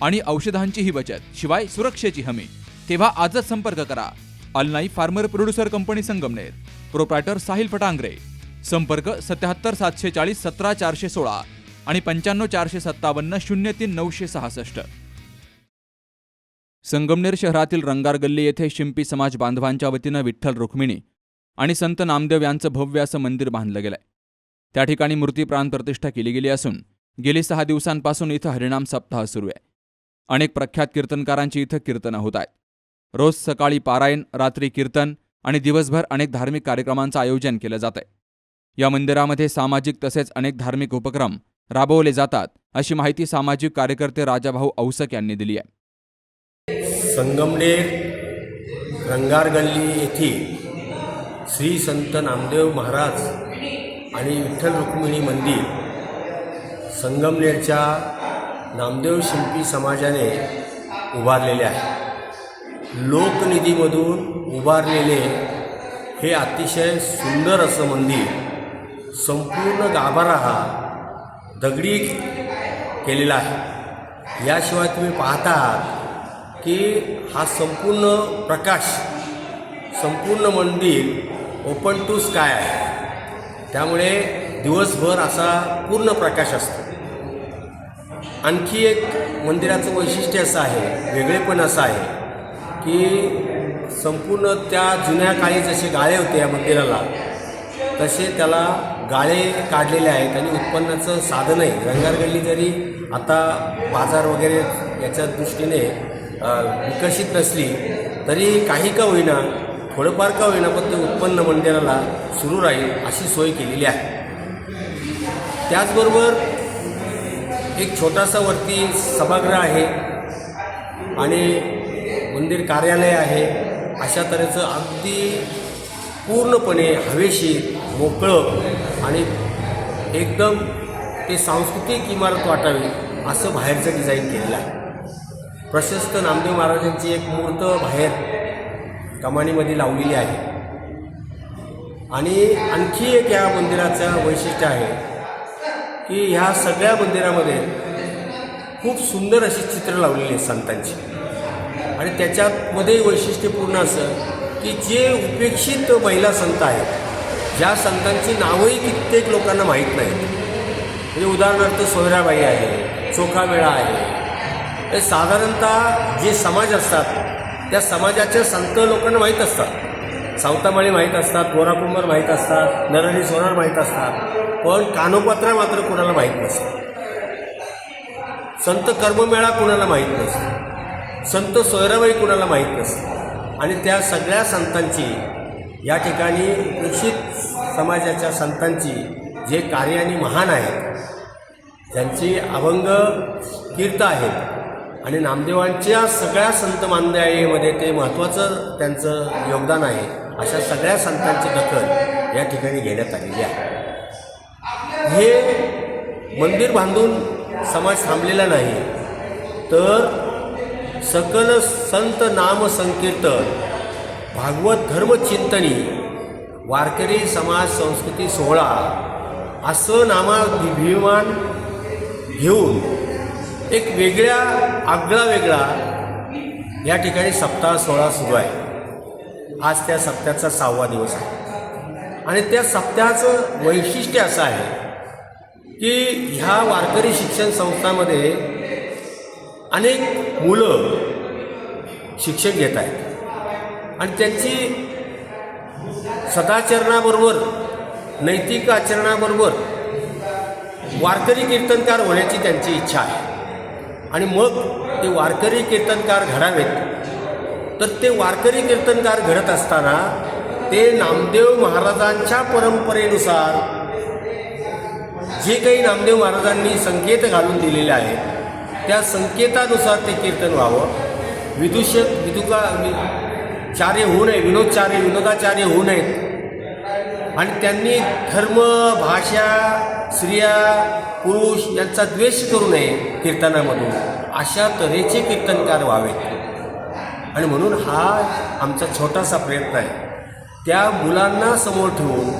आणि औषधांचीही बचत शिवाय सुरक्षेची हमी. तेव्हा आजच संपर्क करा. Alnai farmer producer company Sangamner. Proprietor Sahil Phatangare. संपर्क सत्याहत्तर सातशे चाळीस सतरा चारशे सोळा आणि पंच्याण्णव चारशे सत्तावन्न शून्य तीन नऊशे सहासष्ट. संगमनेर शहरातील रंगार गल्ली येथे शिंपी समाज बांधवांच्या वतीनं विठ्ठल रुक्मिणी आणि संत नामदेव यांचं भव्य असं मंदिर बांधलं गेलंय. त्या ठिकाणी मूर्ती प्राण प्रतिष्ठा केली गेली असून गेली सहा दिवसांपासून इथं हरिणाम सप्ताह सुरू आहे. अनेक प्रख्यात कीर्तनकारांची इथं कीर्तनं होत आहेत. रोज सकाळी पारायण रात्री कीर्तन आणि दिवसभर अनेक धार्मिक कार्यक्रमांचं आयोजन केलं जात आहे या मंदिरामध्ये सामाजिक तसेच अनेक धार्मिक उपक्रम राबवले जातात अशी माहिती सामाजिक कार्यकर्ते राजाभाऊ औसक यांनी दिली आहे. संगमनेर रंगार गल्ली येथील श्री संत नामदेव महाराज आणि विठ्ठल रुक्मिणी मंदिर संगमनेरच्या नामदेव शिंपी समाजाने उभारलेले आहे. लोकनिधीमधून उभारलेले हे अतिशय सुंदर असं मंदिर संपूर्ण गाभारा हा दगडी केलेला आहे. याशिवाय तुम्ही पाहता आहात की हा संपूर्ण प्रकाश संपूर्ण मंदिर ओपन टू स्काय आहे. त्यामुळे दिवसभर असा पूर्ण प्रकाश असतो. आणखी एक मंदिराचं वैशिष्ट्य असं आहे वेगळेपण असं आहे की संपूर्ण त्या जुन्या काळी जसे गाळे होते या मंदिराला तसे त्याला गाळे काढलेले आहेत आणि उत्पन्नाचं साधन आहे. रंगारगल्ली जरी आता बाजार वगैरे याच्या दृष्टीने विकसित नसली तरी काही का होईना थोडंफार का होईना पण ते उत्पन्न मंदिराला सुरू राहील अशी सोय केलेली आहे. त्याचबरोबर एक छोटासा वरती सभागृह आहे आणि मंदिर कार्यालय आहे. अशा तऱ्हेचं अगदी पूर्णपणे हवेशीर मोकळं आणि एकदम ते सांस्कृतिक इमारत वाटावी असं बाहेरचं डिझाईन केलेलं आहे. प्रशस्त नामदेव महाराजांची एक मूर्त बाहेर कमानीमध्ये लावलेली आहे. आणि आणखी एक या मंदिराचं वैशिष्ट्य आहे. की ह्या सगळ्या मंदिरामध्ये खूप सुंदर अशी चित्र लावलेली आहेत संतांची. आणि त्याच्यामध्ये वैशिष्ट्यपूर्ण असं की जे उपेक्षित महिला संत आहेत ज्या संतांची नावंही कित्येक लोकांना माहीत नाहीत. म्हणजे उदाहरणार्थ सोयराबाई आहे चोखामेळा आहे. हे साधारणतः जे समाज असतात त्या समाजाच्या संत लोकांना माहीत असतात. सावतामाळी माहीत असतात गोराकुंभार माहीत असतात नरहरी सोनार माहीत असतात. पण कानोपात्रा मात्र कोणाला माहीत नसतं. संत कर्ममेळा कुणाला माहीत नसतं. संत सोयराबाई कुणाला माहीत नसतं. आणि त्या सगळ्या संतांची या ठिकाणी उपेक्षित समाजाच्या संतांची जे कार्याने महान आहेत ज्यांची अभंग कीर्त आहेत आणि नामदेवांच्या सगळ्या संत मानदेयामध्ये ते महत्त्वाचं त्यांचं योगदान आहे अशा सगळ्या संतांची दखल या ठिकाणी घेण्यात आलेली आहे. हे मंदिर बांधून समाज थांबलेला नाही. तर सकल संत नाम संकीर्तन भागवत धर्मचिंतनी वारकरी समाज संस्कृती सोहळा असं नामाभिमान घेऊन एक वेगळ्या आगळा वेगळा या ठिकाणी सप्ताह सोहळा सुरू आहे. आज त्या सप्त्याचा सहावा दिवस आहे. आणि त्या सप्त्याचं वैशिष्ट्य असं आहे की ह्या वारकरी शिक्षण संस्थामध्ये अनेक मुलं शिक्षण घेत आहेत. आणि त्यांची सदाचरणाबरोबर नैतिक आचरणाबरोबर वारकरी कीर्तनकार होण्याची त्यांची इच्छा आहे. आणि मग ते वारकरी कीर्तनकार घडावेत. तर ते वारकरी कीर्तनकार घडत असताना ते नामदेव महाराजांच्या परंपरेनुसार जे काही नामदेव महाराजांनी संकेत घालून दिलेले आहेत त्या संकेतानुसार ते कीर्तन व्हावं. विदूषक विदुका चार्य होऊ नये विनोदचार्य विनोदाचार्य होऊ नयेत. आणि त्यांनी धर्म भाषा स्त्रिया पुरुष यांचा द्वेष करू नये कीर्तनामधून. अशा तऱ्हेचे कीर्तनकार व्हावेत. आणि म्हणून हा आमचा छोटासा प्रयत्न आहे. त्या मुलांना समोर ठेवून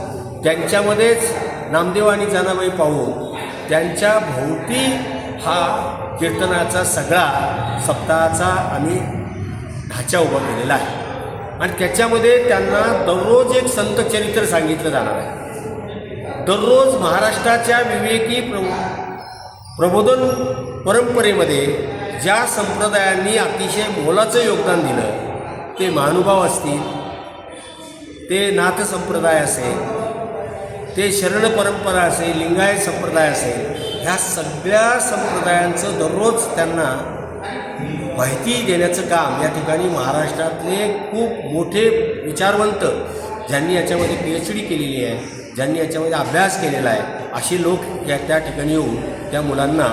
त्यांच्यामध्येच नामदेव आणि जानाबाई पाहून त्यांच्या भोवती हा कीर्तनाचा सगळा सप्ताहाचा आम्ही ढाचा उभा केलेला आहे. आणि त्याच्यामध्ये त्यांना दररोज एक संत चरित्र सांगितलं जाणार आहे. दररोज महाराष्ट्राच्या विवेकी प्र प्रबोधन परंपरेमध्ये ज्या संप्रदायांनी अतिशय मोलाचं योगदान दिलं ते महानुभाव असतील ते नाथ संप्रदाय असेल ते शरण परंपरा असेल लिंगायत संप्रदाय असेल ह्या सगळ्या संप्रदायांचं दररोज त्यांना माहिती देण्याचं काम या ठिकाणी महाराष्ट्रातले खूप मोठे विचारवंत ज्यांनी याच्यामध्ये पी एच डी केलेली आहे ज्यांनी याच्यामध्ये अभ्यास केलेला आहे असे लोक या त्या ठिकाणी येऊन त्या मुलांना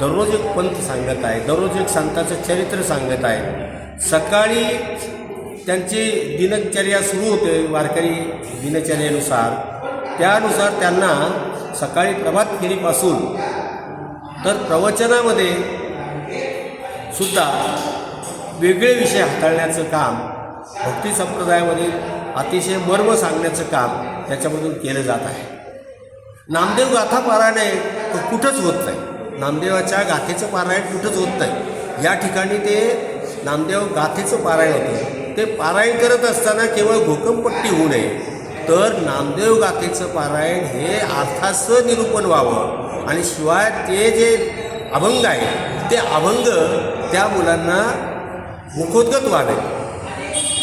दररोज एक पंथ सांगत आहे दररोज एक संताचं चरित्र सांगत आहे. सकाळी त्यांची दिनचर्या सुरू होते वारकरी दिनचर्येनुसार. त्यानुसार त्यांना सकाळी प्रभात फेरीपासून तर प्रवचनामध्ये सुद्धा वेगळे विषय हाताळण्याचं काम भक्ती संप्रदायामध्ये अतिशय मर्म सांगण्याचं काम त्याच्यामधून केलं जात आहे. नामदेव गाथा पारायण आहे कुठंच होत नाही. नामदेवाच्या गाथेचं पारायण कुठंच होत नाही. या ठिकाणी ते नामदेव गाथेचं पारायण होतं. ते पारायण करत असताना केवळ घोकमपट्टी होऊ नये. तर नामदेव गाथेचं पारायण हे अर्थाचं निरूपण व्हावं. आणि शिवाय ते जे अभंग आहे ते अभंग त्या मुलांना मुखोद्गत व्हावे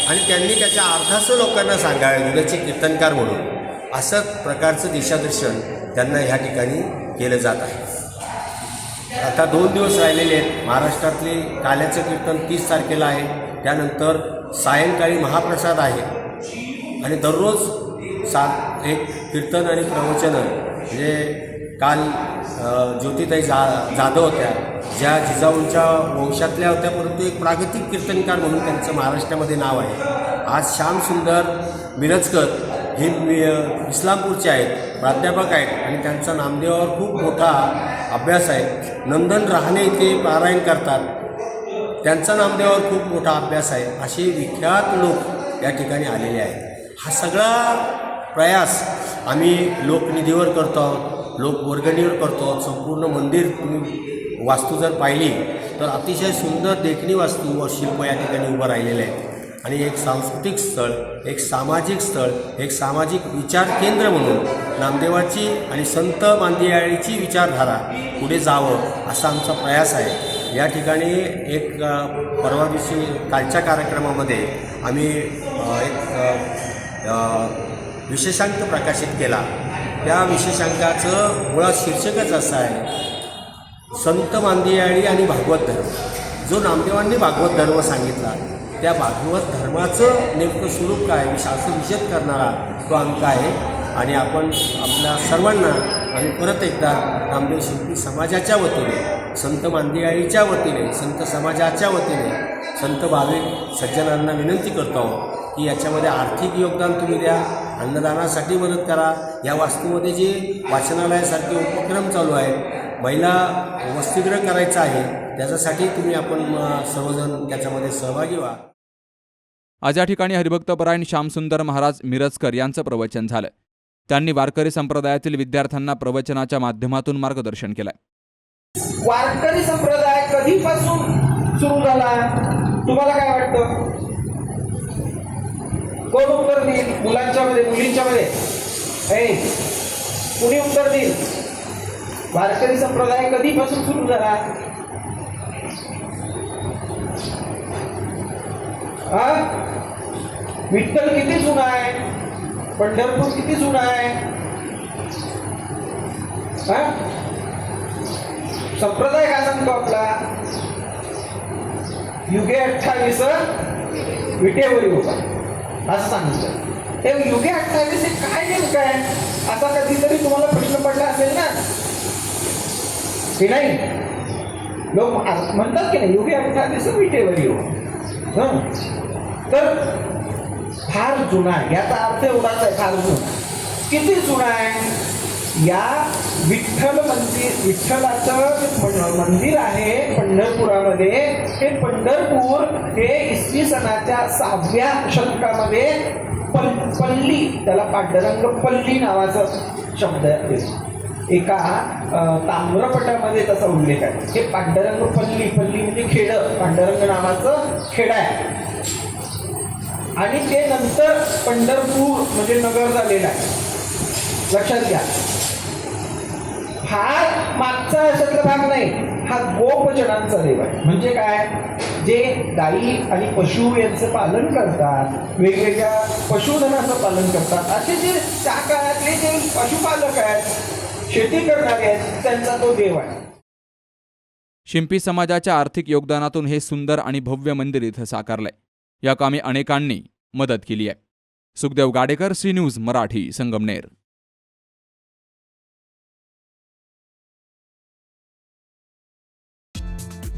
आणि त्यांनी त्याच्या अर्थाचं लोकांना सांगावे मुलाचे कीर्तनकार म्हणून. असं प्रकारचं दिशादर्शन त्यांना ह्या ठिकाणी केलं जात आहे. आता दोन दिवस राहिलेले आहेत. महाराष्ट्रातले काल्याचं कीर्तन तीस तारखेला आहे. त्यानंतर सायंकाळी महाप्रसाद आहे. आणि दररोज सात एक कीर्तन आणि प्रवचनं. म्हणजे काल ज्योतिताई जा जाधव होत्या ज्या जिजाऊंच्या वंशातल्या होत्या परंतु एक प्रागतिक कीर्तनकार म्हणून त्यांचं महाराष्ट्रामध्ये नाव आहे. आज श्याम सुंदर मिरजकर हे इस्लामपूरचे आहेत प्राध्यापक आहेत आणि त्यांचा नामदेवावर खूप मोठा अभ्यास आहे. नंदन रहाणे इथे पारायण करतात. त्यांचा नामदेवावर खूप मोठा अभ्यास आहे. असे विख्यात लोक या ठिकाणी आलेले आहेत. हा सगळा प्रयास. आम्ही लोकनिधीवर करतो आहोत लोकवर्गणीवर करतो आहोत. संपूर्ण मंदिर तुम्ही वास्तू जर पाहिली तर अतिशय सुंदर देखणी वास्तू व शिल्प या ठिकाणी उभं राहिलेलं आहे. आणि एक सांस्कृतिक स्थळ एक सामाजिक स्थळ एक सामाजिक विचार केंद्र म्हणून नामदेवाची आणि संत मांदियाळीची विचारधारा पुढे जावं असा आमचा प्रयास आहे. या ठिकाणी एक परवा दिवशी कालच्या कार्यक्रमामध्ये आम्ही एक विशेषांक प्रकाशित केला. त्या विशेषांकाचं मुळात शीर्षकच असं आहे. संत मांदियाळी आणि भागवत धर्म. जो नामदेवांनी भागवत धर्म सांगितला त्या भागवत धर्माचं नेमकं स्वरूप काय? शास्त्र विषद करणारा तो अंक आहे. आणि आपण आपल्या सर्वांना आणि परत एकदा नामदेव शिल्पी समाजाच्या वतीने संत मांदियाळीच्या वतीने संत समाजाच्या वतीने संत भाविक सज्जनांना विनंती करतो आहोत. की याच्यामध्ये आर्थिक योगदान तुम्ही द्या अन्नदानासाठी मदत करा. या वास्तूमध्ये जे वाचनालयासारखे उपक्रम चालू आहेत महिला वसतिगृह करायचं आहे त्याच्यासाठी तुम्ही आपण सर्वजण त्याच्यामध्ये सहभागी व्हा. आज या ठिकाणी हरिभक्तपरायण श्यामसुंदर महाराज मिरजकर यांचं प्रवचन झालं. त्यांनी वारकरी संप्रदायातील विद्यार्थ्यांना प्रवचनाच्या माध्यमातून मार्गदर्शन केलंय. वारकरी संप्रदाय कधीपासून सुरू झाला? तुम्हाला काय वाटतं? कोण उत्तर देईल? मुलांच्या मध्ये मुलींच्या मध्ये? कुणी उत्तर देईल? वारकरी संप्रदाय कधीपासून सुरू झाला? हा? विठ्ठल किती जुना आहे? पंढरपूर किती जुना आहे? हा? संप्रदाय काय सांगतो आपला? युगे अठ्ठावीस विटेवरी होता असं सांगितलं. हे युगे अठ्ठावीस हे काय नेमकं आहे असा कधीतरी तुम्हाला प्रश्न पडला असेल ना? की नाही? लोक म्हणतात की नाही युगे अठ्ठावीस विटेवर येऊ. हं. तर फार जुना आहे. याचा अर्थ एवढाच आहे फार जुना. किती जुना आहे? या विठ्ठल मंदिर विठ्ठलाचं मंदिर आहे पंढरपुरामध्ये. हे पंढरपूर हे इसवी सणाच्या सहाव्या शतकामध्ये पल पल्ली त्याला पांडुरंग पल्ली नावाचा शब्द आहे. एका ताम्रपटामध्ये त्याचा उल्लेख आहे. हे पांडुरंग पल्ली पल्ली म्हणजे खेडं. पांडुरंग नावाचं खेड आहे. आणि ते नंतर पंढरपूर म्हणजे नगर झालेलं आहे. लक्षात घ्या. हा मागचा याच्यातला भाग नाही हा गोपजनांचा देव आहे. म्हणजे काय? जे गाई आणि पशु यांचं पालन करतात वेगवेगळ्या पशुधनाचं पालन करतात. असे जे त्या काळातले जे पशुपालक आहेत शेती करणारे आहेत त्यांचा तो देव आहे. शिंपी समाजाच्या आर्थिक योगदानातून हे सुंदर आणि भव्य मंदिर इथं साकारलंय. या कामी अनेकांनी मदत केली आहे. Sukhdev Gadekar C news Marathi Sangamner.